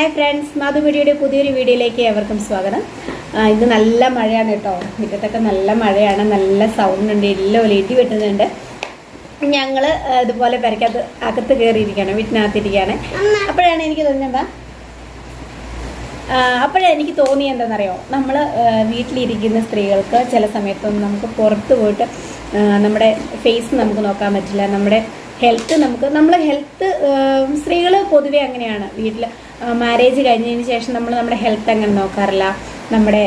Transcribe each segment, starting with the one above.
Hi friends മാധുപിടിയുടെ പുതിയൊരു വീഡിയോയിലേക്ക് ഏവർക്കും സ്വാഗതം. ഇത് നല്ല മഴയാണ് കേട്ടോ. മുറ്റത്തൊക്കെ നല്ല മഴയാണ്. നല്ല സൗണ്ട് ഉണ്ട്. എല്ലാം ഇടി വെട്ടുന്നുണ്ട്. ഞങ്ങൾ ഇതുപോലെ പെരക്കകത്ത് അകത്ത് കയറിയിരിക്കുകയാണ് വീട്ടിനകത്തിരിക്കുകയാണ്. അപ്പോഴാണ് എനിക്ക് തോന്നിയത് അപ്പോഴാണ് എനിക്ക് തോന്നി എന്താണെന്നറിയോ? നമ്മൾ വീട്ടിലിരിക്കുന്ന സ്ത്രീകൾക്ക് ചില സമയത്തൊന്നും നമുക്ക് പുറത്ത് പോയിട്ട് നമ്മുടെ ഫേസ് നമുക്ക് നോക്കാൻ പറ്റില്ല. നമ്മുടെ ഹെൽത്ത് നമുക്ക് നമ്മളെ ഹെൽത്ത് സ്ത്രീകൾ പൊതുവെ അങ്ങനെയാണ്. വീട്ടിൽ മാരേജ് കഴിഞ്ഞതിന് ശേഷം നമ്മൾ നമ്മുടെ ഹെൽത്ത് അങ്ങനെ നോക്കാറില്ല നമ്മുടെ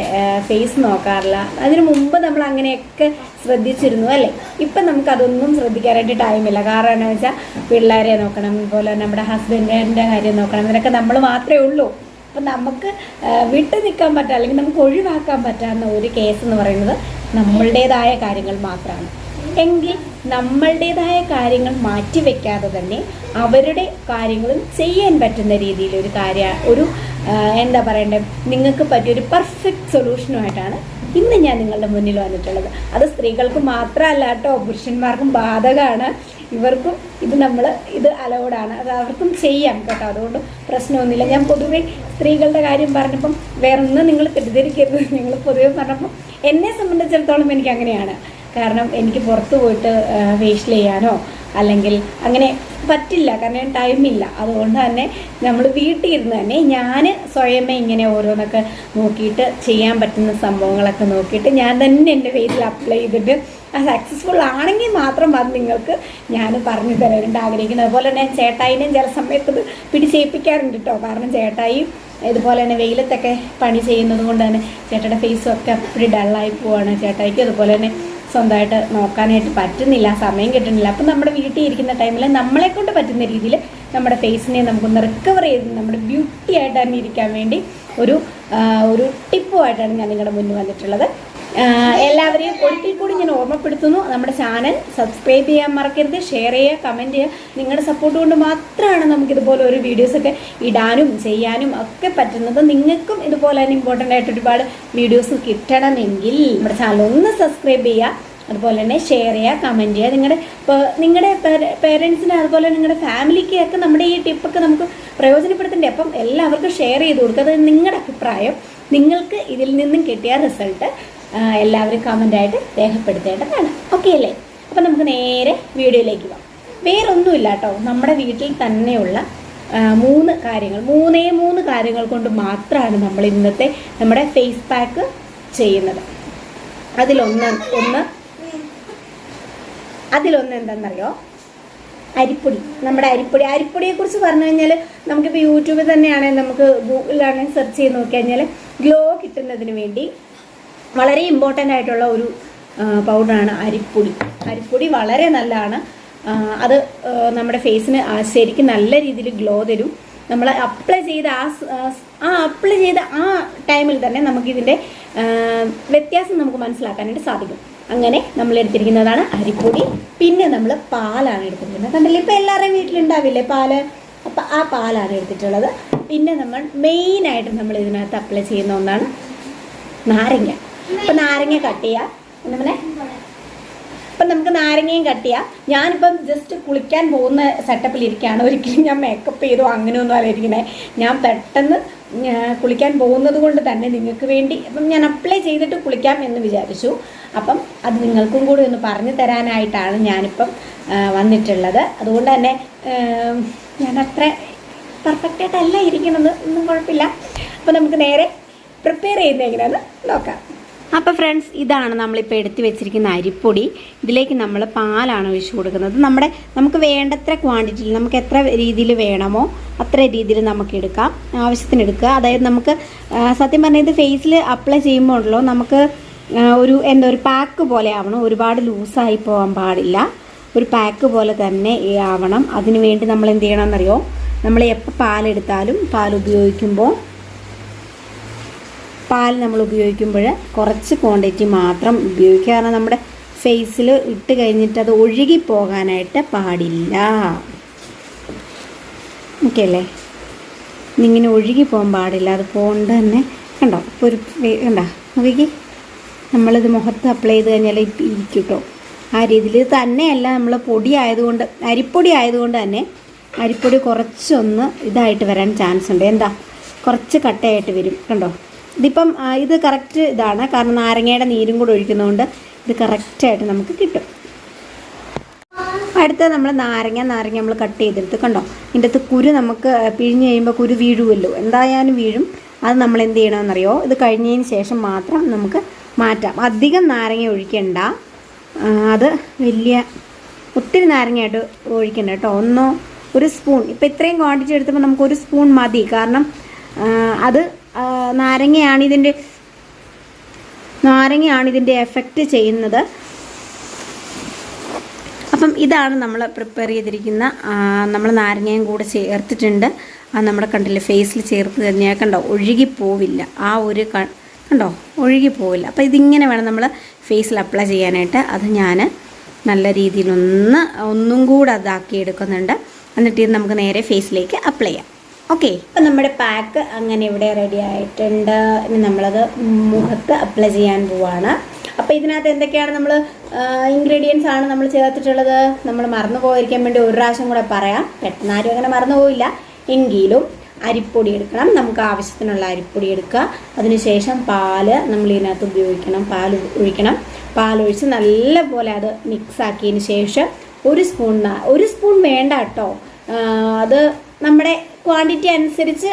ഫേസ് നോക്കാറില്ല. അതിന് മുമ്പ് നമ്മൾ അങ്ങനെയൊക്കെ ശ്രദ്ധിച്ചിരുന്നു അല്ലേ? ഇപ്പം നമുക്ക് അതൊന്നും ശ്രദ്ധിക്കാനായിട്ട് ടൈമില്ല കാരണം എന്ന് വെച്ചാൽ പിള്ളേരെ നോക്കണം അതുപോലെ നമ്മുടെ ഹസ്ബൻഡിന്റെ കാര്യം നോക്കണം. ഇതിനൊക്കെ നമ്മൾ മാത്രമേ ഉള്ളൂ. അപ്പം നമുക്ക് വിട്ടു നിൽക്കാൻ പറ്റുക അല്ലെങ്കിൽ നമുക്ക് ഒഴിവാക്കാൻ പറ്റാവുന്ന ഒരു കേസ് എന്ന് പറയുന്നത് നമ്മളുടേതായ കാര്യങ്ങൾ മാത്രമാണ്. എങ്കിൽ നമ്മളുടേതായ കാര്യങ്ങൾ മാറ്റിവെക്കാതെ തന്നെ അവരുടെ കാര്യങ്ങളും ചെയ്യാൻ പറ്റുന്ന രീതിയിൽ ഒരു കാര്യ ഒരു എന്താ പറയണ്ടേ നിങ്ങൾക്ക് പറ്റിയ ഒരു പെർഫെക്റ്റ് സൊല്യൂഷനുമായിട്ടാണ് ഇന്ന് ഞാൻ നിങ്ങളുടെ മുന്നിൽ വന്നിട്ടുള്ളത്. അത് സ്ത്രീകൾക്ക് മാത്രമല്ല കേട്ടോ പുരുഷന്മാർക്കും ബാധകമാണ്. ഇവർക്കും ഇത് നമ്മൾ ഇത് അലൗഡാണ് അത് അവർക്കും ചെയ്യാം കേട്ടോ. അതുകൊണ്ട് പ്രശ്നമൊന്നുമില്ല. ഞാൻ പൊതുവെ സ്ത്രീകളുടെ കാര്യം പറഞ്ഞപ്പം വേറൊന്നും നിങ്ങൾ തെറ്റിദ്ധരിക്കരുത്. നിങ്ങൾ പൊതുവെ പറഞ്ഞപ്പം എന്നെ സംബന്ധിച്ചിടത്തോളം എനിക്ക് അങ്ങനെയാണ്. കാരണം എനിക്ക് പുറത്ത് പോയിട്ട് ഫേഷ്യൽ ചെയ്യാനോ അല്ലെങ്കിൽ അങ്ങനെ പറ്റില്ല. കാരണം ടൈമില്ല അതുകൊണ്ട് തന്നെ നമ്മൾ വീട്ടിൽ ഇരുന്ന് തന്നെ ഞാൻ സ്വയമേ ഇങ്ങനെ ഓരോന്നൊക്കെ നോക്കിയിട്ട് ചെയ്യാൻ പറ്റുന്ന സംഭവങ്ങളൊക്കെ നോക്കിയിട്ട് ഞാൻ തന്നെ എന്റെ ഫേസിൽ അപ്ലൈ ചെയ്തിട്ട് അത് സക്സസ്ഫുൾ ആണെങ്കിൽ മാത്രം അത് നിങ്ങൾക്ക് ഞാൻ പറഞ്ഞു തരാനുണ്ട് ആഗ്രഹിക്കുന്നത് അതുപോലെ തന്നെ ചേട്ടായിനെയും ചില സമയത്ത് പിടിച്ചേൽപ്പിക്കാറുണ്ട് കേട്ടോ കാരണം ചേട്ടായി ഇതുപോലെ തന്നെ വെയിലത്തൊക്കെ പണി ചെയ്യുന്നത് കൊണ്ട് തന്നെ ചേട്ടയുടെ ഫേസും ഒക്കെ അപ്പടി ഡള്ളായി പോവാണ്. ചേട്ടായിക്ക് അതുപോലെ തന്നെ സ്വന്തമായിട്ട് നോക്കാനായിട്ട് പറ്റുന്നില്ല സമയം കിട്ടുന്നില്ല. അപ്പം നമ്മുടെ വീട്ടിൽ ഇരിക്കുന്ന ടൈമിൽ നമ്മളെ കൊണ്ട് പറ്റുന്ന രീതിയിൽ നമ്മുടെ ഫേസിനെ നമുക്കൊന്ന് റിക്കവർ ചെയ്ത് നമ്മുടെ ബ്യൂട്ടി ആയിട്ട് തന്നെ ഇരിക്കാൻ വേണ്ടി ഒരു ഒരു ടിപ്പുമായിട്ടാണ് ഞാൻ നിങ്ങളുടെ മുന്നിൽ വന്നിട്ടുള്ളത്. എല്ലാവരെയും ഒരിക്കൽ കൂടി ഞാൻ ഓർമ്മപ്പെടുത്തുന്നു. നമ്മുടെ ചാനൽ സബ്സ്ക്രൈബ് ചെയ്യാൻ മറക്കരുത് ഷെയർ ചെയ്യുക കമന്റ് ചെയ്യുക. നിങ്ങളുടെ സപ്പോർട്ട് കൊണ്ട് മാത്രമാണ് നമുക്ക് ഇതുപോലെ ഒരു വീഡിയോസൊക്കെ ഇടാനും ചെയ്യാനും ഒക്കെ പറ്റുന്നത്. നിങ്ങൾക്കും ഇതുപോലെ തന്നെ ഇമ്പോർട്ടന്റ് ആയിട്ട് ഒരുപാട് വീഡിയോസ് കിട്ടണമെങ്കിൽ നമ്മുടെ ചാനൽ ഒന്ന് സബ്സ്ക്രൈബ് ചെയ്യുക അതുപോലെ തന്നെ ഷെയർ ചെയ്യുക കമന്റ് ചെയ്യുക. നിങ്ങളുടെ നിങ്ങളുടെ പേരൻസിന് അതുപോലെ നിങ്ങളുടെ ഫാമിലിക്ക് ഒക്കെ നമ്മുടെ ഈ ടിപ്പൊക്കെ നമുക്ക് പ്രയോജനപ്പെടുത്തണ്ടേ? അപ്പം എല്ലാവർക്കും ഷെയർ ചെയ്ത് കൊടുക്കുക. അത് നിങ്ങളുടെ അഭിപ്രായം. നിങ്ങൾക്ക് ഇതിൽ നിന്നും കിട്ടിയ റിസൾട്ട് എല്ലാവരും കമന്റായിട്ട് രേഖപ്പെടുത്തേണ്ടതാണ്. ഓക്കെ അല്ലേ? അപ്പോൾ നമുക്ക് നേരെ വീഡിയോയിലേക്ക് പോകാം. വേറൊന്നുമില്ല കേട്ടോ നമ്മുടെ വീട്ടിൽ തന്നെയുള്ള മൂന്ന് കാര്യങ്ങൾ. മൂന്നേ മൂന്ന് കാര്യങ്ങൾ കൊണ്ട് മാത്രമാണ് നമ്മൾ ഇന്നത്തെ നമ്മുടെ ഫേസ് പാക്ക് ചെയ്യുന്നത്. അതിലൊന്ന് ഒന്ന് അതിലൊന്ന് എന്താണെന്നറിയോ? അരിപ്പൊടി. നമ്മുടെ അരിപ്പൊടി. അരിപ്പൊടിയെക്കുറിച്ച് പറഞ്ഞു കഴിഞ്ഞാൽ നമുക്കിപ്പോൾ യൂട്യൂബിൽ തന്നെയാണെങ്കിൽ നമുക്ക് ഗൂഗിളിലാണെങ്കിൽ സെർച്ച് ചെയ്ത് നോക്കി കഴിഞ്ഞാൽ ഗ്ലോ കിട്ടുന്നതിന് വേണ്ടി വളരെ ഇമ്പോർട്ടന്റ് ആയിട്ടുള്ള ഒരു പൗഡറാണ് അരിപ്പൊടി. അരിപ്പൊടി വളരെ നല്ലതാണ്. അത് നമ്മുടെ ഫേസിന് ശരിക്കും നല്ല രീതിയിൽ ഗ്ലോ തരും. നമ്മൾ അപ്ലൈ ചെയ്ത ആ അപ്ലൈ ചെയ്ത ആ ടൈമിൽ തന്നെ നമുക്കിതിന്റെ വ്യത്യാസം നമുക്ക് മനസ്സിലാക്കാനായിട്ട് സാധിക്കും. അങ്ങനെ നമ്മൾ എടുത്തിരിക്കുന്നതാണ് അരിപ്പൊടി. പിന്നെ നമ്മൾ പാലാണ് എടുത്തിരിക്കുന്നത്. കണ്ടില്ലേ? ഇപ്പം എല്ലാവരുടെയും വീട്ടിലുണ്ടാവില്ലേ പാൽ? അപ്പം ആ പാലാണ് എടുത്തിട്ടുള്ളത്. പിന്നെ നമ്മൾ മെയിനായിട്ട് നമ്മൾ ഇതിനകത്ത് അപ്ലൈ ചെയ്യുന്ന ഒന്നാണ് നാരങ്ങ. അപ്പം നാരങ്ങ കട്ട് ചെയ്യുക നമ്മളെ അപ്പം നമുക്ക് നാരങ്ങയും കട്ട് ചെയ്യാം. ഞാനിപ്പം ജസ്റ്റ് കുളിക്കാൻ പോകുന്ന സെറ്റപ്പിൽ ഇരിക്കുകയാണ് ഒരിക്കലും ഞാൻ മേക്കപ്പ് ചെയ്തോ അങ്ങനെയൊന്നും ഇരിക്കുന്നത് ഞാൻ പെട്ടെന്ന് കുളിക്കാൻ പോകുന്നത് കൊണ്ട് തന്നെ നിങ്ങൾക്ക് വേണ്ടി അപ്പം ഞാൻ അപ്ലൈ ചെയ്തിട്ട് കുളിക്കാം എന്ന് വിചാരിച്ചു. അപ്പം അത് നിങ്ങൾക്കും കൂടി ഒന്ന് പറഞ്ഞു തരാനായിട്ടാണ് ഞാനിപ്പം വന്നിട്ടുള്ളത്. അതുകൊണ്ട് തന്നെ ഞാൻ അത്ര പെർഫെക്റ്റായിട്ടല്ല ഇരിക്കണമെന്ന് ഒന്നും കുഴപ്പമില്ല. അപ്പം നമുക്ക് നേരെ പ്രിപ്പയർ ചെയ്യുന്നത് എങ്ങനെയാണെന്ന് നോക്കാം. അപ്പോൾ ഫ്രണ്ട്സ് ഇതാണ് നമ്മളിപ്പോൾ എടുത്തു വെച്ചിരിക്കുന്ന അരിപ്പൊടി. ഇതിലേക്ക് നമ്മൾ പാലാണ് ഒഴിച്ചു കൊടുക്കുന്നത്. നമ്മുടെ നമുക്ക് വേണ്ടത്ര ക്വാണ്ടിറ്റിയിൽ നമുക്ക് എത്ര രീതിയിൽ വേണമോ അത്ര രീതിയിൽ നമുക്ക് എടുക്കാം. ആവശ്യത്തിന് എടുക്കുക. അതായത് നമുക്ക് സത്യം പറഞ്ഞാൽ ഇത് ഫേസിൽ അപ്ലൈ ചെയ്യുമ്പോൾ ഉണ്ടല്ലോ നമുക്ക് ഒരു എന്താ ഒരു പാക്ക് പോലെ ആവണം. ഒരുപാട് ലൂസായി പോകാൻ പാടില്ല. ഒരു പാക്ക് പോലെ തന്നെ ആവണം. അതിനു വേണ്ടി നമ്മൾ എന്ത് ചെയ്യണമെന്നറിയോ? നമ്മൾ എപ്പോൾ പാലെടുത്താലും പാൽ ഉപയോഗിക്കുമ്പോൾ പാൽ നമ്മൾ ഉപയോഗിക്കുമ്പോൾ കുറച്ച് ക്വാണ്ടിറ്റി മാത്രം ഉപയോഗിക്കുക. കാരണം നമ്മുടെ ഫേസിൽ ഇട്ട് കഴിഞ്ഞിട്ട് അത് ഒഴുകി പോകാനായിട്ട് പാടില്ല. ഓക്കെ അല്ലേ? ഇങ്ങനെ ഒഴുകി പോകാൻ പാടില്ല. അത് പോകൊണ്ട് തന്നെ. കണ്ടോ? ഇപ്പോൾ ഒരു കണ്ടോ? നോക്കിക്കേ. നമ്മളിത് മുഖത്ത് അപ്ലൈ ചെയ്ത് കഴിഞ്ഞാൽ ഇരിക്കും കേട്ടോ. ആ രീതിയിൽ തന്നെയല്ല നമ്മൾ പൊടി ആയതുകൊണ്ട് അരിപ്പൊടി ആയതുകൊണ്ട് തന്നെ അരിപ്പൊടി കുറച്ചൊന്ന് ഇതായിട്ട് വരാൻ ചാൻസ് ഉണ്ട്. എന്താ? കുറച്ച് കട്ടയായിട്ട് വരും. കണ്ടോ? ഇതിപ്പം ഇത് കറക്റ്റ് ഇതാണ്. കാരണം നാരങ്ങയുടെ നീരും കൂടെ ഒഴിക്കുന്നതുകൊണ്ട് ഇത് കറക്റ്റായിട്ട് നമുക്ക് കിട്ടും. അടുത്ത നമ്മൾ നാരങ്ങ നാരങ്ങ നമ്മൾ കട്ട് ചെയ്തെടുത്ത് കണ്ടോ? ഇതിന്റെ അകത്ത് കുരു നമുക്ക് പിഴിഞ്ഞ് കഴിയുമ്പോൾ കുരു വീഴുമല്ലോ എന്തായാലും വീഴും. അത് നമ്മൾ എന്ത് ചെയ്യണമെന്നറിയോ? ഇത് കഴിഞ്ഞതിന് ശേഷം മാത്രം നമുക്ക് മാറ്റാം. അധികം നാരങ്ങ ഒഴിക്കണ്ട. അത് വലിയ ഒത്തിരി നാരങ്ങയായിട്ട് ഒഴിക്കണ്ട കേട്ടോ. ഒന്നോ ഒരു സ്പൂൺ. ഇപ്പം ഇത്രയും ക്വാണ്ടിറ്റി എടുത്തപ്പോൾ നമുക്ക് ഒരു സ്പൂൺ മതി. കാരണം അത് നാരങ്ങയാണ് ഇതിന്റെ നാരങ്ങയാണ് ഇതിന്റെ എഫക്റ്റ് ചെയ്യുന്നത്. അപ്പം ഇതാണ് നമ്മൾ പ്രിപ്പയർ ചെയ്തിരിക്കുന്ന നമ്മൾ നാരങ്ങയും കൂടെ ചേർത്തിട്ടുണ്ട്. ആ നമ്മുടെ കണ്ടില്ലേ ഫേസിൽ ചേർത്ത് തന്നെയാ കണ്ടോ ഒഴുകി പോവില്ല. ആ ഒരു കണ്ടോ ഒഴുകി പോവില്ല. അപ്പോൾ ഇതിങ്ങനെ വേണം നമ്മൾ ഫേസിൽ അപ്ലൈ ചെയ്യാനായിട്ട്. അത് ഞാൻ നല്ല രീതിയിലൊന്ന് ഒന്നും കൂടെ അതാക്കി എടുക്കുന്നുണ്ട് എന്നിട്ട് ഇത് നമുക്ക് നേരെ ഫേസിലേക്ക് അപ്ലൈ ചെയ്യാം. ഓക്കെ ഇപ്പം നമ്മുടെ പാക്ക് അങ്ങനെ ഇവിടെ റെഡി ആയിട്ടുണ്ട്. ഇനി നമ്മളത് മുഖത്ത് അപ്ലൈ ചെയ്യാൻ പോവാണ്. അപ്പോൾ ഇതിനകത്ത് എന്തൊക്കെയാണ് നമ്മൾ ഇൻഗ്രീഡിയൻസ് ആണ് നമ്മൾ ചേർത്തിട്ടുള്ളത്? നമ്മൾ മറന്നു പോയിരിക്കാൻ വേണ്ടി ഒരു പ്രാവശ്യം കൂടെ പറയാം. പെട്ടെന്ന് ആരും അങ്ങനെ മറന്നു പോയില്ല എങ്കിലും അരിപ്പൊടി എടുക്കണം. നമുക്ക് ആവശ്യത്തിനുള്ള അരിപ്പൊടി എടുക്കുക. അതിനുശേഷം പാൽ നമ്മൾ ഇതിനകത്ത് ഉപയോഗിക്കണം. പാൽ ഒഴിക്കണം. പാലൊഴിച്ച് നല്ലപോലെ അത് മിക്സ് ആക്കിയതിന് ശേഷം ഒരു സ്പൂൺ ഒരു സ്പൂൺ വേണ്ട കേട്ടോ. അത് നമ്മുടെ ക്വാണ്ടിറ്റി അനുസരിച്ച്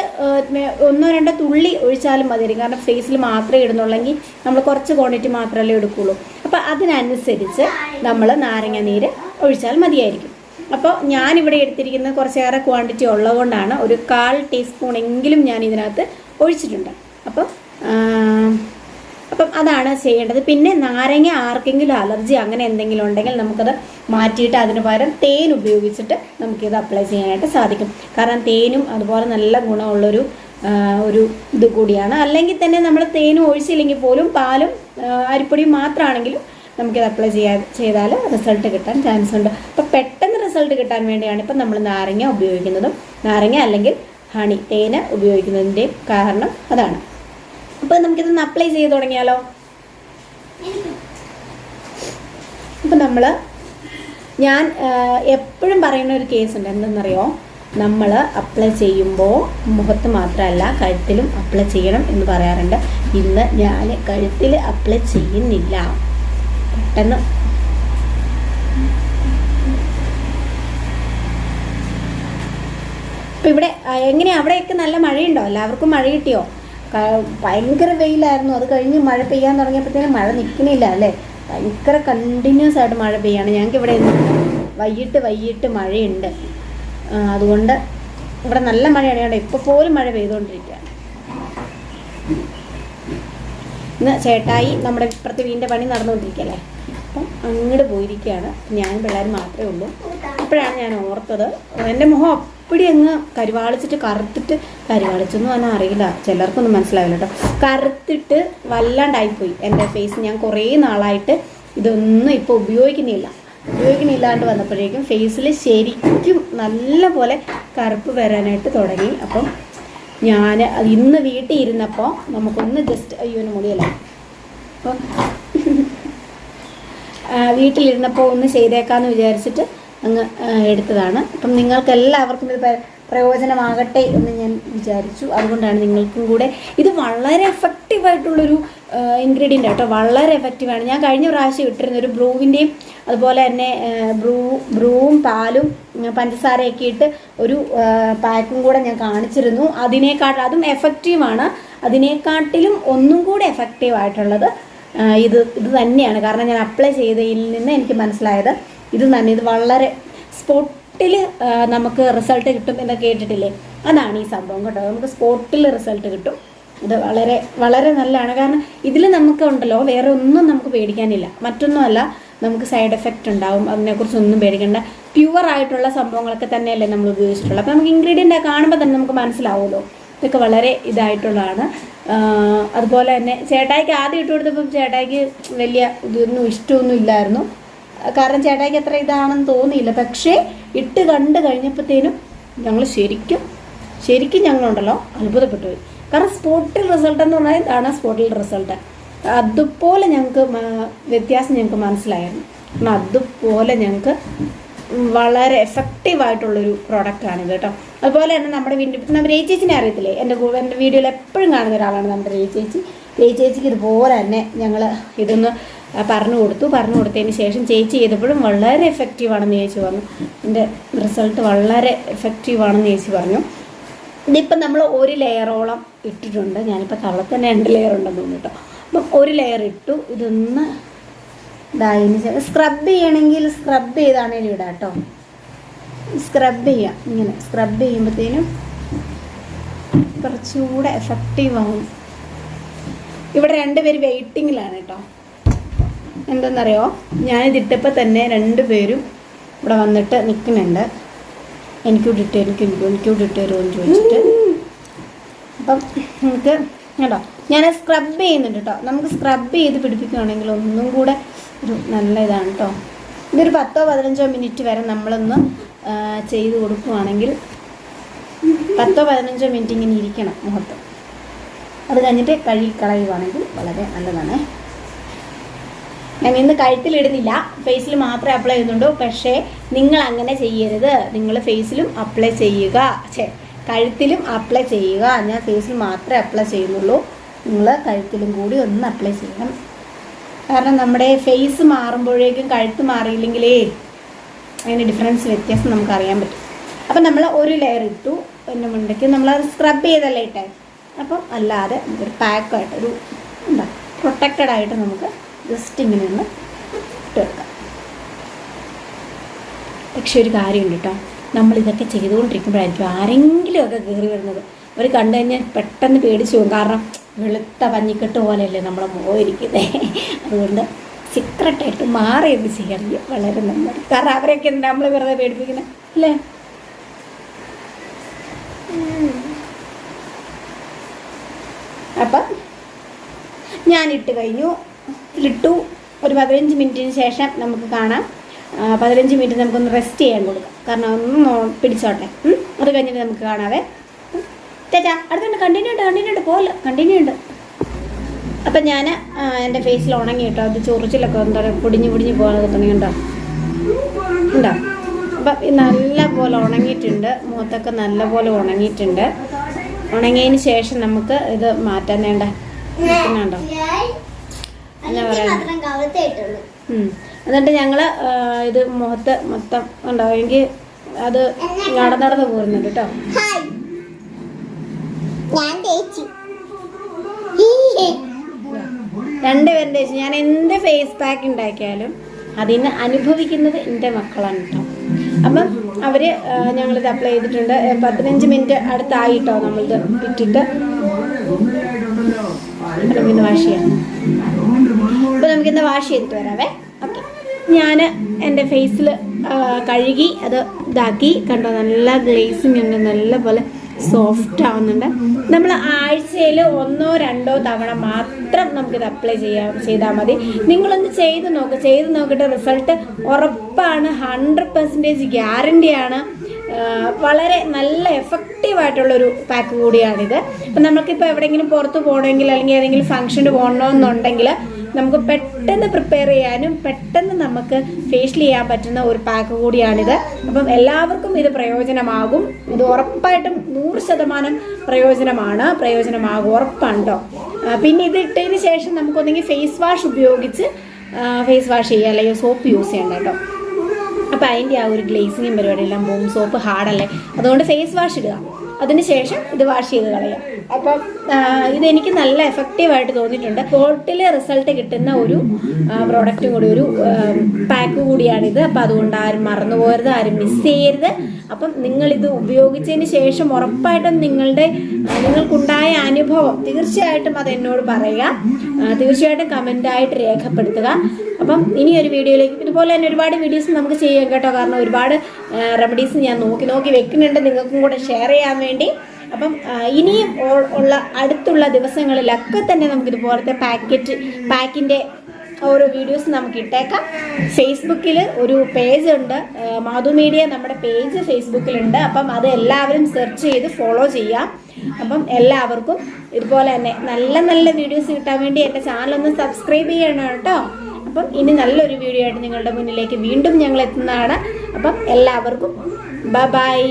ഒന്നോ രണ്ടോ തുള്ളി ഒഴിച്ചാലും മതി. കാരണം ഫേസിൽ മാത്രമേ ഇടുന്നുള്ളെങ്കിൽ നമ്മൾ കുറച്ച് ക്വാണ്ടിറ്റി മാത്രമല്ലേ എടുക്കുള്ളൂ. അപ്പോൾ അതിനനുസരിച്ച് നമ്മൾ നാരങ്ങ നീര് ഒഴിച്ചാൽ മതിയായിരിക്കും. അപ്പോൾ ഞാനിവിടെ എടുത്തിരിക്കുന്ന കുറച്ചേറെ ക്വാണ്ടിറ്റി ഉള്ളതുകൊണ്ടാണ് ഒരു കാൽ ടീസ്പൂൺ എങ്കിലും ഞാൻ ഇതിനകത്ത് ഒഴിച്ചിട്ടുണ്ട്. അപ്പം ആ, അപ്പം അതാണ് ചെയ്യേണ്ടത്. പിന്നെ നാരങ്ങ ആർക്കെങ്കിലും അലർജി അങ്ങനെ എന്തെങ്കിലും ഉണ്ടെങ്കിൽ നമുക്കത് മാറ്റിയിട്ട് അതിന് പകരം തേൻ ഉപയോഗിച്ചിട്ട് നമുക്കിത് അപ്ലൈ ചെയ്യാനായിട്ട് സാധിക്കും. കാരണം തേനും അതുപോലെ നല്ല ഗുണമുള്ളൊരു ഒരു ഇത് കൂടിയാണ്. അല്ലെങ്കിൽ തന്നെ നമ്മൾ തേനും ഒഴിച്ചില്ലെങ്കിൽ പോലും പാലും അരിപ്പൊടിയും മാത്രമാണെങ്കിലും നമുക്കിത് അപ്ലൈ ചെയ്യാ ചെയ്താൽ റിസൾട്ട് കിട്ടാൻ ചാൻസ് ഉണ്ട്. അപ്പോൾ പെട്ടെന്ന് റിസൾട്ട് കിട്ടാൻ വേണ്ടിയാണ് ഇപ്പം നമ്മൾ നാരങ്ങ ഉപയോഗിക്കുന്നതും. നാരങ്ങ അല്ലെങ്കിൽ ഹണി തേന് ഉപയോഗിക്കുന്നതിന്റെ കാരണം അതാണ്. അപ്പോൾ നമുക്കിതൊന്ന് അപ്ലൈ ചെയ്ത് തുടങ്ങിയാലോ? അപ്പൊ നമ്മൾ ഞാൻ എപ്പോഴും പറയുന്ന ഒരു കേസ് ഉണ്ട്. എന്തെന്നറിയോ? നമ്മൾ അപ്ലൈ ചെയ്യുമ്പോൾ മുഖത്ത് മാത്രമല്ല കഴുത്തിലും അപ്ലൈ ചെയ്യണം എന്ന് പറയാറുണ്ട്. ഇന്ന് ഞാൻ കഴുത്തിൽ അപ്ലൈ ചെയ്യുന്നില്ല. പെട്ടെന്ന്. ഇപ്പം ഇവിടെ എങ്ങനെയാണ് എങ്ങനെയാ? അവിടെയൊക്കെ നല്ല മഴയുണ്ടോ? എല്ലാവർക്കും മഴ കിട്ടിയോ? ഭയങ്കര വെയിലായിരുന്നു. അത് കഴിഞ്ഞ് മഴ പെയ്യാൻ തുടങ്ങിയപ്പോഴത്തേനും മഴ നിൽക്കണില്ല അല്ലേ? ഭയങ്കര കണ്ടിന്യൂസ് ആയിട്ട് മഴ പെയ്യാണ്. ഞങ്ങൾക്ക് ഇവിടെ വൈകിട്ട് വൈകിട്ട് മഴയുണ്ട്. അതുകൊണ്ട് ഇവിടെ നല്ല മഴയാണ്. കേട്ടോ ഇപ്പോൾ പോലും മഴ പെയ്തുകൊണ്ടിരിക്കുകയാണ്. ഇന്ന് ചേട്ടായി നമ്മുടെ ഇപ്പുറത്തെ വീടിന്റെ പണി നടന്നുകൊണ്ടിരിക്കുകയല്ലേ? അപ്പം അങ്ങോട്ട് പോയിരിക്കുകയാണ്. ഞാൻ പിള്ളേർ മാത്രമേ ഉള്ളൂ. അപ്പോഴാണ് ഞാൻ ഓർത്തത്. എന്റെ മുഖം അപ്പടി അങ്ങ് കരുവാളിച്ചിട്ട് കറുത്തിട്ട് കരുവാളിച്ചൊന്നും പറഞ്ഞാൽ അറിയില്ല. ചിലർക്കൊന്നും മനസ്സിലാവില്ല കേട്ടോ കറുത്തിട്ട് വല്ലാണ്ടായിപ്പോയി എന്റെ ഫേസ് ഞാൻ കുറേ നാളായിട്ട് ഇതൊന്നും ഇപ്പോൾ ഉപയോഗിക്കുന്നില്ല. ഉപയോഗിക്കുന്നില്ലാണ്ട് വന്നപ്പോഴേക്കും ഫേസിൽ ശരിക്കും നല്ല പോലെ കറുപ്പ് വരാനായിട്ട് തുടങ്ങി. അപ്പം ഞാൻ ഇന്ന് വീട്ടിൽ ഇരുന്നപ്പോൾ നമുക്കൊന്ന് ജസ്റ്റ് അയ്യോ മുടിയല്ല അപ്പോൾ വീട്ടിലിരുന്നപ്പോൾ ഒന്ന് ചെയ്തേക്കാമെന്ന് വിചാരിച്ചിട്ട് അങ്ങ് എടുത്തതാണ്. അപ്പം നിങ്ങൾക്ക് എല്ലാവർക്കും ഇത് പ്രയോജനമാകട്ടെ എന്ന് ഞാൻ വിചാരിച്ചു. അതുകൊണ്ടാണ് നിങ്ങൾക്കും കൂടെ ഇത് വളരെ എഫക്റ്റീവായിട്ടുള്ളൊരു ഇൻഗ്രീഡിയന്റ് കേട്ടോ. വളരെ എഫക്റ്റീവാണ് ഞാൻ കഴിഞ്ഞ പ്രാവശ്യം ഇട്ടിരുന്ന ഒരു ബ്രൂവിന്റെയും അതുപോലെ തന്നെ ബ്രൂ ബ്രൂവും പാലും പഞ്ചസാരയൊക്കെ ഇട്ട് ഒരു പാക്കും കൂടെ ഞാൻ കാണിച്ചിരുന്നു. അതിനേക്കാട്ട് അതും എഫക്റ്റീവാണ് അതിനേക്കാട്ടിലും ഒന്നും കൂടെ എഫക്റ്റീവ് ആയിട്ടുള്ളത് ഇത് ഇത് തന്നെയാണ്. കാരണം ഞാൻ അപ്ലൈ ചെയ്തതിൽ നിന്ന് എനിക്ക് മനസ്സിലായത് ഇത് തന്നെ ഇത് വളരെ സ്പോട്ടിൽ നമുക്ക് റിസൾട്ട് കിട്ടും എന്ന് കേട്ടിട്ടില്ലേ? അതാണ് ഈ സംഭവം കേട്ടോ. നമുക്ക് സ്പോട്ടിൽ റിസൾട്ട് കിട്ടും. ഇത് വളരെ വളരെ നല്ലതാണ്. കാരണം ഇതിൽ നമുക്ക് ഉണ്ടല്ലോ വേറെ ഒന്നും നമുക്ക് പേടിക്കാനില്ല. മറ്റൊന്നുമല്ല നമുക്ക് സൈഡ് എഫക്റ്റ് ഉണ്ടാവും. അതിനെക്കുറിച്ചൊന്നും പേടിക്കേണ്ട. പ്യുവർ ആയിട്ടുള്ള സംഭവങ്ങളൊക്കെ തന്നെയല്ലേ നമ്മൾ ഉപയോഗിച്ചിട്ടുള്ളത്. അപ്പോൾ നമുക്ക് ഇൻഗ്രീഡിയന്റ് കാണുമ്പോൾ തന്നെ നമുക്ക് മനസ്സിലാവുമല്ലോ. ഇതൊക്കെ വളരെ ഇതായിട്ടുള്ളതാണ്. അതുപോലെ തന്നെ ചേട്ടായിക്ക് ആദ്യം ഇട്ട് കൊടുത്തപ്പം ചേട്ടായിക്ക് വലിയ ഇതൊന്നും ഇഷ്ടമൊന്നും ഇല്ലായിരുന്നു. കാരണം ചേട്ടായിക്ക് അത്ര ഇതാണെന്ന് തോന്നിയില്ല. പക്ഷേ ഇട്ട് കണ്ട് കഴിഞ്ഞപ്പോഴത്തേനും ഞങ്ങൾ ശരിക്കും ശരിക്കും ഞങ്ങളുണ്ടല്ലോ അത്ഭുതപ്പെട്ടു പോയി. കാരണം സ്പോട്ടിൽ റിസൾട്ട് എന്ന് പറഞ്ഞാൽ ഇതാണ് സ്പോട്ടിൽ റിസൾട്ട് അതുപോലെ ഞങ്ങൾക്ക് വ്യത്യാസം ഞങ്ങൾക്ക് മനസ്സിലായിരുന്നു. കാരണം അതുപോലെ ഞങ്ങൾക്ക് വളരെ എഫക്റ്റീവായിട്ടുള്ളൊരു പ്രോഡക്റ്റാണ് കേട്ടോ. അതുപോലെ തന്നെ നമ്മുടെ വീണ്ടും നമ്മുടെ രേചേച്ചിനെ അറിയത്തില്ലേ? എന്റെ എന്റെ വീഡിയോയിൽ എപ്പോഴും കാണുന്ന ഒരാളാണ് നമ്മുടെ രേ ചേച്ചി. ഇതുപോലെ തന്നെ ഞങ്ങൾ ഇതൊന്ന് പറഞ്ഞു കൊടുത്തു. പറഞ്ഞു കൊടുത്തതിന് ശേഷം ചേച്ചി ചെയ്തപ്പോഴും വളരെ എഫക്റ്റീവാണെന്ന് ചേച്ചി പറഞ്ഞു. എന്റെ റിസൾട്ട് വളരെ എഫക്റ്റീവാണെന്ന് ചേച്ചി പറഞ്ഞു. ഇതിപ്പം നമ്മൾ ഒരു ലെയറോളം ഇട്ടിട്ടുണ്ട്. ഞാനിപ്പോൾ തവള തന്നെ രണ്ട് ലെയർ ഉണ്ടെന്ന് തോന്നുന്നു കേട്ടോ. അപ്പം ഒരു ലെയർ ഇട്ടു. ഇതൊന്ന് ഇതായതിന് സ്ക്രബ് ചെയ്യണമെങ്കിൽ സ്ക്രബ് ചെയ്താണേലും ഇടാം കേട്ടോ. സ്ക്രബ് ചെയ്യാം. ഇങ്ങനെ സ്ക്രബ് ചെയ്യുമ്പോഴത്തേനും കുറച്ചുകൂടെ എഫക്റ്റീവ് ആവും. ഇവിടെ രണ്ടുപേര് വെയിറ്റിങ്ങിലാണ് കേട്ടോ. എന്തെന്നറിയോ? ഞാനിതിട്ടപ്പോൾ തന്നെ രണ്ട് പേരും ഇവിടെ വന്നിട്ട് നിൽക്കുന്നുണ്ട് എനിക്കൂടെ ഇട്ട് എനിക്ക് എനിക്കും ഇട്ട് തരുമോ എന്ന് ചോദിച്ചിട്ട്. അപ്പം നമുക്ക് കേട്ടോ ഞാൻ സ്ക്രബ് ചെയ്യുന്നുണ്ട് കേട്ടോ. നമുക്ക് സ്ക്രബ് ചെയ്ത് പിടിപ്പിക്കുകയാണെങ്കിൽ ഒന്നും കൂടെ ഒരു നല്ല ഇതാണ് കേട്ടോ. ഇതൊരു പത്തോ പതിനഞ്ചോ മിനിറ്റ് വരെ നമ്മളൊന്ന് ചെയ്ത് കൊടുക്കുകയാണെങ്കിൽ പത്തോ പതിനഞ്ചോ മിനിറ്റ് ഇങ്ങനെ ഇരിക്കണം മുഖത്ത്. അത് കഴിഞ്ഞിട്ട് കഴുകി കളയുവാണെങ്കിൽ വളരെ നല്ലതാണ്. ഞാൻ ഇന്ന് കഴുത്തിലിടുന്നില്ല ഫേസിൽ മാത്രമേ അപ്ലൈ ചെയ്യുന്നുള്ളൂ പക്ഷേ നിങ്ങൾ അങ്ങനെ ചെയ്യരുത്. നിങ്ങൾ ഫേസിലും അപ്ലൈ ചെയ്യുക. ഛേ കഴുത്തിലും അപ്ലൈ ചെയ്യുക. ഞാൻ ഫേസിൽ മാത്രമേ അപ്ലൈ ചെയ്യുന്നുള്ളൂ. നിങ്ങൾ കഴുത്തിലും കൂടി ഒന്ന് അപ്ലൈ ചെയ്യണം. കാരണം നമ്മുടെ ഫേസ് മാറുമ്പോഴേക്കും കഴുത്ത് മാറിയില്ലെങ്കിലേ അതിന്റെ ഡിഫറൻസ് വ്യത്യാസം നമുക്ക് അറിയാൻ പറ്റും. അപ്പം നമ്മൾ ഒരു ലെയർ ഇട്ടു. പിന്നെ മുണ്ടയ്ക്ക് നമ്മൾ സ്ക്രബ് ചെയ്തല്ലേ ഇട്ടേ? അപ്പം അല്ലാതെ ഒരു പാക്കായിട്ട് ഒരു എന്താ പ്രൊട്ടക്റ്റഡ് ആയിട്ട് നമുക്ക് ജസ്റ്റ് ഇങ്ങനെ ഒന്ന് ഇട്ട് വെക്കാം. പക്ഷെ ഒരു കാര്യമുണ്ട് കേട്ടോ. നമ്മളിതൊക്കെ ചെയ്തുകൊണ്ടിരിക്കുമ്പോഴായിരിക്കും ആരെങ്കിലുമൊക്കെ കയറി വരുന്നത്. അവർ കണ്ടു കഴിഞ്ഞാൽ പെട്ടെന്ന് പേടിച്ചു പോകും. കാരണം വെളുത്ത പഞ്ഞിക്കെട്ട് പോലെയല്ലേ നമ്മളെ മോയിരിക്കുന്നത് അതുകൊണ്ട് സീക്രട്ടായിട്ട് മാറി ചെയ്യാറില്ല വളരെ നല്ലത് കാരണം അവരെയൊക്കെ എന്താ നമ്മൾ വെറുതെ പേടിപ്പിക്കുന്നത് അല്ലേ? അപ്പം ഞാനിട്ട് കഴിഞ്ഞു. ഇട്ടു ഒരു പതിനഞ്ച് മിനിറ്റിന് ശേഷം നമുക്ക് കാണാം. പതിനഞ്ച് മിനിറ്റ് നമുക്കൊന്ന് റെസ്റ്റ് ചെയ്യാൻ കൊടുക്കാം. കാരണം ഒന്ന് പിടിച്ചോട്ടെ? അത് കഴിഞ്ഞിട്ട് നമുക്ക് കാണാവേ. ചേച്ചാ അടുത്തുണ്ട് കണ്ടിന്യൂ ഉണ്ട് കണ്ടിന്യൂ ഉണ്ട് പോലെ കണ്ടിന്യൂ ഉണ്ട് അപ്പം ഞാൻ എന്റെ ഫേസിൽ ഉണങ്ങി കേട്ടോ. അത് ചൊറിച്ചിലൊക്കെ എന്താ പറയുക പൊടിഞ്ഞ് പൊടിഞ്ഞ് പോകാനൊക്കെ തുടങ്ങിയുണ്ടോ ഉണ്ടോ അപ്പം നല്ല പോലെ ഉണങ്ങിയിട്ടുണ്ട്. മുഖത്തൊക്കെ നല്ല പോലെ ഉണങ്ങിയിട്ടുണ്ട്. ഉണങ്ങിയതിന് ശേഷം നമുക്ക് ഇത് മാറ്റാൻ വേണ്ട. നിൽക്കുന്നുണ്ടോ എന്നിട്ട് ഞങ്ങൾ ഇത് മുഖത്ത് മൊത്തം ഉണ്ടാവുമെങ്കിൽ എനിക്ക് അത് നടന്ന് നടന്ന് പോരുന്നുണ്ട് കേട്ടോ രണ്ടുപേരും തേച്ചു. ഞാൻ എന്ത് ഫേസ് പാക്ക് ഉണ്ടാക്കിയാലും അതിന് അനുഭവിക്കുന്നത് എന്റെ മക്കളാണ് കേട്ടോ അപ്പം അവർ ഞങ്ങളിത് അപ്ലൈ ചെയ്തിട്ടുണ്ട്. പതിനഞ്ച് മിനിറ്റ് അടുത്തായിട്ടോ നമ്മളിത് ഇട്ടിട്ട്. വാഷ് ചെയ്യാം അപ്പോൾ നമുക്കിന്ന് വാഷ് ചെയ്തിട്ട് വരാവേ. ഓക്കെ ഞാൻ എന്റെ ഫേസിൽ കഴുകി അത് ഇതാക്കി. കണ്ടോ നല്ല ഗ്ലേസിങ് ഉണ്ട്. നല്ല പോലെ സോഫ്റ്റ് ആവുന്നുണ്ട്. നമ്മൾ ആഴ്ചയിൽ ഒന്നോ രണ്ടോ തവണ മാത്രം നമുക്കിത് അപ്ലൈ ചെയ്യാം ചെയ്താൽ മതി. നിങ്ങളൊന്ന് ചെയ്ത് നോക്കുക ചെയ്ത് നോക്കിയിട്ട് റിസൾട്ട് ഉറപ്പാണ്. ഹൺഡ്രഡ് പെർസെന്റേജ് ഗ്യാരണ്ടിയാണ് വളരെ നല്ല എഫക്റ്റീവ് ആയിട്ടുള്ളൊരു പാക്ക് കൂടിയാണിത്. അപ്പം നമുക്കിപ്പോൾ എവിടെയെങ്കിലും പുറത്ത് പോകണമെങ്കിൽ അല്ലെങ്കിൽ ഏതെങ്കിലും ഫംഗ്ഷന് പോകണമെന്നുണ്ടെങ്കിൽ നമുക്ക് പെട്ടെന്ന് പ്രിപ്പയർ ചെയ്യാനും പെട്ടെന്ന് നമുക്ക് ഫേഷ്യൽ ചെയ്യാൻ പറ്റുന്ന ഒരു പാക്ക് കൂടിയാണിത്. അപ്പം എല്ലാവർക്കും ഇത് പ്രയോജനമാകും. ഇത് ഉറപ്പായിട്ടും നൂറ് ശതമാനം പ്രയോജനമാണ്. പ്രയോജനമാകും. ഉറപ്പാണ് കേട്ടോ പിന്നെ ഇത് ഇട്ടതിന് ശേഷം നമുക്കൊന്നെങ്കിൽ ഫേസ് വാഷ് ഉപയോഗിച്ച് ഫേസ് വാഷ് ചെയ്യുക. അല്ലെങ്കിൽ സോപ്പ് യൂസ് ചെയ്യണ്ട കേട്ടോ. അപ്പോൾ അതിന്റെ ആ ഒരു ഗ്ലേസിങ്ങും പരിപാടിയെല്ലാം പോകും സോപ്പ് ഹാർഡല്ലേ അതുകൊണ്ട് ഫേസ് വാഷ് ഇടുക. അതിനുശേഷം ഇത് വാഷ് ചെയ്ത് കളയാം. അപ്പം ഇതെനിക്ക് നല്ല എഫക്റ്റീവായിട്ട് തോന്നിയിട്ടുണ്ട്. ബോട്ടിൽ റിസൾട്ട് കിട്ടുന്ന ഒരു പ്രോഡക്റ്റും കൂടി ഒരു പാക്ക് കൂടിയാണിത്. അപ്പം അതുകൊണ്ട് ആരും മറന്നു പോകരുത് ആരും മിസ് ചെയ്യരുത്. അപ്പം നിങ്ങളിത് ഉപയോഗിച്ചതിന് ശേഷം ഉറപ്പായിട്ടും നിങ്ങളുടെ നിങ്ങൾക്കുണ്ടായ അനുഭവം തീർച്ചയായിട്ടും അത് എന്നോട് പറയുക. തീർച്ചയായിട്ടും കമന്റായിട്ട് രേഖപ്പെടുത്തുക. അപ്പം ഇനി ഒരു വീഡിയോയിലേക്ക് ഇതുപോലെ തന്നെ ഒരുപാട് വീഡിയോസ് നമുക്ക് ചെയ്യാം കേട്ടോ. കാരണം ഒരുപാട് റെമഡീസ് ഞാൻ നോക്കി നോക്കി വെക്കുന്നുണ്ട്. നിങ്ങൾക്കും കൂടെ ഷെയർ ചെയ്യാൻ വേണ്ടി. അപ്പം ഇനിയും ഉള്ള അടുത്തുള്ള ദിവസങ്ങളിലൊക്കെ തന്നെ നമുക്ക് ഇതുപോലത്തെ പാക്കറ്റ് പാക്കിന്റെ ഓരോ വീഡിയോസ് നമുക്ക് ഇട്ടേക്കാം. ഫേസ്ബുക്കിൽ ഒരു പേജ് ഉണ്ട്. മാധു മീഡിയ നമ്മുടെ പേജ് ഫേസ്ബുക്കിലുണ്ട് അപ്പം അത് എല്ലാവരും സെർച്ച് ചെയ്ത് ഫോളോ ചെയ്യാം. അപ്പം എല്ലാവർക്കും ഇതുപോലെ തന്നെ നല്ല നല്ല വീഡിയോസ് കിട്ടാൻ വേണ്ടി എന്റെ ചാനലൊന്ന് സബ്സ്ക്രൈബ് ചെയ്യണം കേട്ടോ. അപ്പം ഇനി നല്ലൊരു വീഡിയോ ആയിട്ട് നിങ്ങളുടെ മുന്നിലേക്ക് വീണ്ടും ഞങ്ങൾ എത്തുന്നതാണ്. അപ്പം എല്ലാവർക്കും ബ ബൈ